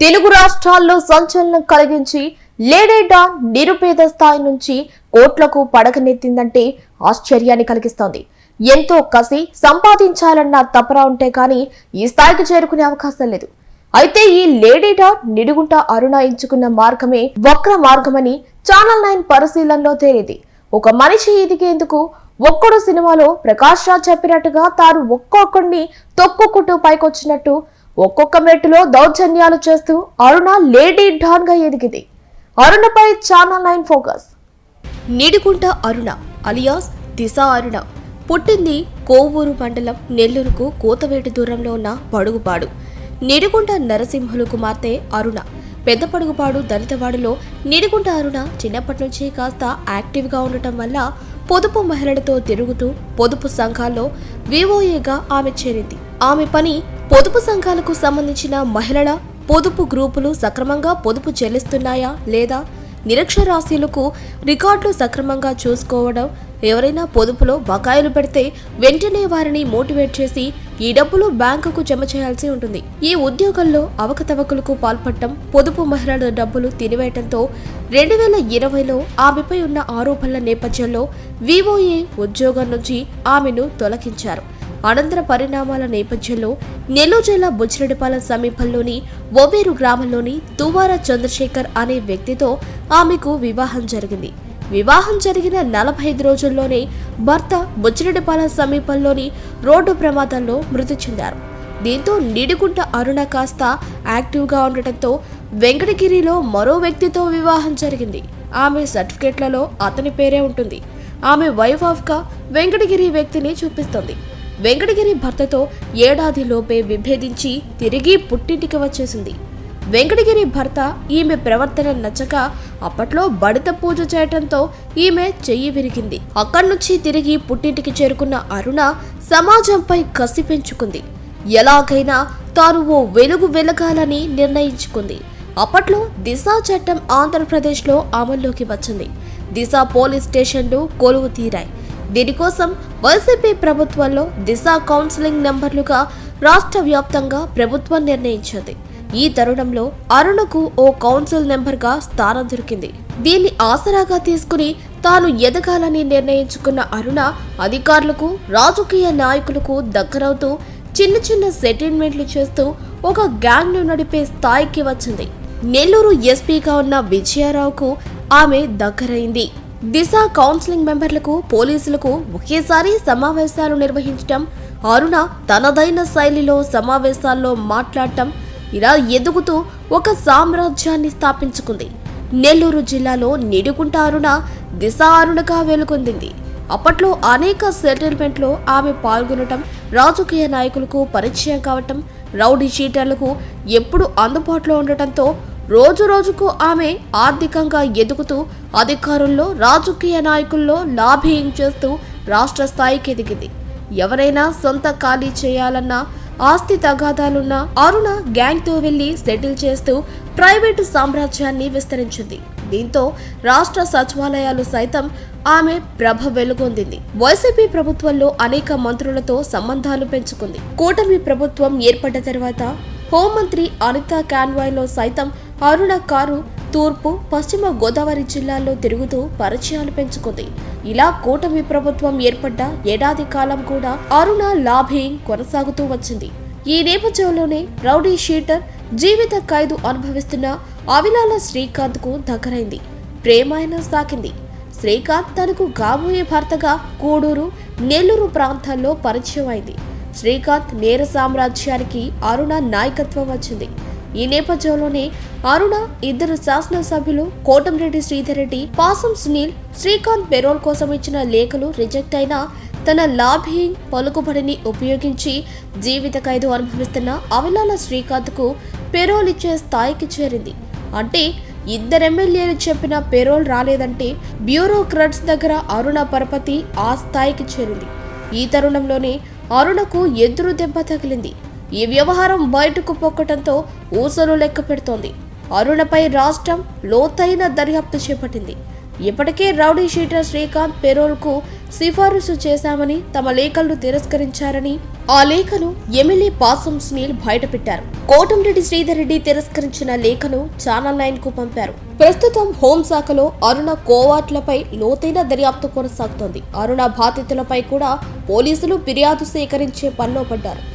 తెలుగు రాష్ట్రాల్లో సంచలనం కలిగించి లేడేడా నిరుపేద స్థాయి నుంచి కోట్లకు పడకనెత్తిందంటే ఆశ్చర్యాన్ని కలిగిస్తోంది. ఎంతో కసి సంపాదించాలన్న తపరా ఉంటే కానీ ఈ స్థాయికి చేరుకునే అవకాశం లేదు. అయితే ఈ లేడీడా నిడుగుంట అరుణ ఎంచుకున్న మార్గమే వక్ర మార్గమని ఛానల్ నైన్ పరిశీలనలో తేలింది. ఒక మనిషి ఎదిగేందుకు ఒక్కడు సినిమాలో ప్రకాష్ రాజ్ చెప్పినట్టుగా తాను ఒక్కొక్కడిని తొక్కుకుంటూ పైకొచ్చినట్టు ఒక్కొక్క మెట్టులో దౌర్జన్యాలు చేస్తూ అరుణ లేడీ డాన్గా ఎదిగింది. అరుణపై channel nine focus. Nidigunta Aruna alias Disha Aruna. పుట్టింది కోవూరు మండలం నెల్లూరుకు కోతవేటి దూరంలో ఉన్న పడుగుపాడు. నిడిగుంట నరసింహులు కుమార్తె అరుణ. పెద్ద పడుగుపాడు దళితవాడలో నిడిగుంట అరుణ చిన్నప్పటి నుంచి కాస్త యాక్టివ్గా ఉండటం వల్ల పొదుపు మహిళలతో తిరుగుతూ పొదుపు సంఘాల్లో వివోఏగా ఆమె చేరింది. ఆమె పని పొదుపు సంఘాలకు సంబంధించిన మహిళల పొదుపు గ్రూపులు సక్రమంగా పొదుపు చెల్లిస్తున్నాయా లేదా? నిరక్షరాస్యులకు రికార్డులు సక్రమంగా చూసుకోవడం ఎవరైనా పొదుపులో బకాయిలు పెడితే వెంటనే వారిని మోటివేట్ చేసి ఈ డబ్బులు బ్యాంకుకు జమ చేయాల్సి ఉంటుంది. ఈ ఉద్యోగంలో అవకతవకలకు పాల్పడటం పొదుపు మహిళల డబ్బులు తినివేయటంతో రెండు వేల ఇరవైలో ఆమెపై ఉన్న ఆరోపణల నేపథ్యంలో వివోఏ ఉద్యోగం నుంచి ఆమెను తొలగించారు. అనంతర పరిణామాల నేపథ్యంలో నెల్లూరు జిల్లా బుచ్చిరెడ్డిపాలెం సమీపంలోని ఒబేరు గ్రామంలోని తువార చంద్రశేఖర్ అనే వ్యక్తితో ఆమెకు వివాహం జరిగింది. వివాహం జరిగిన నలభై ఐదు రోజుల్లోనే భర్త బుచ్చిరెడ్డిపాలెం సమీపంలోని రోడ్డు ప్రమాదంలో మృతి చెందారు. దీంతో నిడిగుంట అరుణ కాస్త యాక్టివ్గా ఉండటంతో వెంకటగిరిలో మరో వ్యక్తితో వివాహం జరిగింది. ఆమె సర్టిఫికెట్లలో అతని పేరే ఉంటుంది. ఆమె వైఫ్ ఆఫ్గా వెంకటగిరి వ్యక్తిని చూపిస్తుంది. వెంకటగిరి భర్తతో ఏడాది లోపే విభేదించి తిరిగి పుట్టింటికి వచ్చేసింది. వెంకటగిరి భర్త ఈమె ప్రవర్తన నచ్చక అప్పట్లో బడిత పూజ చేయటంతో ఈమె చెయ్యి విరిగింది. అక్కడి నుంచి తిరిగి పుట్టింటికి చేరుకున్న అరుణ సమాజంపై కసి పెంచుకుంది. ఎలాగైనా తాను ఓ వెలుగు వెలగాలని నిర్ణయించుకుంది. అప్పట్లో దిశా చట్టం ఆంధ్రప్రదేశ్లో అమల్లోకి వచ్చింది. దిశ పోలీస్ స్టేషన్లు కొలువు తీరాయి. దీనికోసం వైసీపీ ప్రభుత్వంలో దిశ కౌన్సిలింగ్ నెంబర్లుగా రాష్ట్ర వ్యాప్తంగా ప్రభుత్వం నిర్ణయించింది. ఈ తరుణంలో అరుణకు ఓ కౌన్సిల్ నెంబర్గా స్థానం దొరికింది. దీన్ని ఆసరాగా తీసుకుని తాను ఎదగాలని నిర్ణయించుకున్న అరుణ అధికారులకు రాజకీయ నాయకులకు దగ్గరవుతూ చిన్న చిన్న సెటిల్మెంట్లు చేస్తూ ఒక గ్యాంగ్ను నడిపే స్థాయికి వచ్చింది. నెల్లూరు ఎస్పీగా ఉన్న విజయారావుకు ఆమె దగ్గరైంది. దిశ కౌన్సిలింగ్ మెంబర్లకు పోలీసులకు ఒకేసారి సమావేశాలు నిర్వహించటం అరుణ తనదైన శైలిలో సమావేశాల్లో మాట్లాడటం ఇలా ఎదుగుతూ ఒక సామ్రాజ్యాన్ని స్థాపించుకుంది. నెల్లూరు జిల్లాలో నిడుకుంట అరుణ దిశ అరుణగా వెలుగొందింది. అప్పట్లో అనేక సెటిల్మెంట్లో ఆమె పాల్గొనటం రాజకీయ నాయకులకు పరిచయం కావటం రౌడీ చీటర్లకు ఎప్పుడు అందుబాటులో ఉండటంతో రోజు రోజుకు ఆమె ఆర్థికంగా ఎదుగుతూ అధికారుల్లో రాజకీయ నాయకుల్లో లాభీయం చేస్తూ రాష్ట్ర స్థాయికి ఎదిగింది. ఎవరైనా సొంత ఖాళీ చేయాలన్నా ఆస్తి తగాదాలున్న అరుణ గ్యాంగ్తో వెళ్ళి సెటిల్ చేస్తూ ప్రైవేటు సామ్రాజ్యాన్ని విస్తరించింది. దీంతో రాష్ట్ర సచివాలయాలు సైతం ఆమె ప్రభ వెలుగొందింది. వైసీపీ ప్రభుత్వంలో అనేక మంత్రులతో సంబంధాలు పెంచుకుంది. కూటమి ప్రభుత్వం ఏర్పడ్డ తర్వాత హోంమంత్రి అనితా కాన్వాయ్లో సైతం అరుణ కారు తూర్పు పశ్చిమ గోదావరి జిల్లాల్లో తిరుగుతూ పరిచయాలు పెంచుకుంది. ఇలా కూటమి ప్రభుత్వం ఏర్పడ్డ ఏడాది కాలం కూడా అరుణ లాభింగ్ కొనసాగుతూ వచ్చింది. ఈ నేపథ్యంలోనే రౌడీ షీటర్ జీవిత ఖైదు అనుభవిస్తున్న అవిలాల శ్రీకాంత్కు దగ్గరైంది. ప్రేమాయణ సాకింది శ్రీకాంత్ తనకు కాబోయే భర్తగా కూడూరు నెల్లూరు ప్రాంతాల్లో పరిచయం అయింది శ్రీకాంత్ నేర సామ్రాజ్యానికి అరుణ నాయకత్వం వచ్చింది. ఈ నేపథ్యంలోనే అరుణ ఇద్దరు శాసనసభ్యులు కోటంరెడ్డి శ్రీధర్ రెడ్డి పాసం సునీల్ శ్రీకాంత్ పెరోల్ కోసం ఇచ్చిన లేఖలు రిజెక్ట్ అయినా తన లాభింగ్ పలుకుబడిని ఉపయోగించి జీవిత ఖైదు అనుభవిస్తున్న అవిలాల శ్రీకాంత్కు పెరోల్ ఇచ్చే స్థాయికి చేరింది. అంటే ఇద్దరు ఎమ్మెల్యేలు చెప్పిన పెరోల్ రాలేదంటే బ్యూరోక్రాట్స్ దగ్గర అరుణ పరపతి ఆ స్థాయికి చేరింది. ఈ తరుణంలోనే అరుణకు ఎదురు దెబ్బ తగిలింది. ఈ వ్యవహారం బయటకు పొక్కటంతో ఊసలు లెక్క పెడుతోంది. అరుణపై రాష్ట్రం లోతైన దర్యాప్తు చేపట్టింది. ఇప్పటికే రౌడీ షీటర్ శ్రీకాంత్ పెరోల్కు సిఫారసు చేశామని తమ లేఖలను తిరస్కరించారని ఆ లేఖను ఎమ్మెల్యే పాసం సునీల్ బయటపెట్టారు. కోటంరెడ్డి శ్రీధర్ రెడ్డి తిరస్కరించిన లేఖను ఛానల్ నైన్కు పంపారు. ప్రస్తుతం హోంశాఖలో అరుణ కోవాట్లపై లోతైన దర్యాప్తు కొనసాగుతోంది. అరుణ బాధితులపై కూడా పోలీసులు ఫిర్యాదు సేకరించే పనిలో పడ్డారు.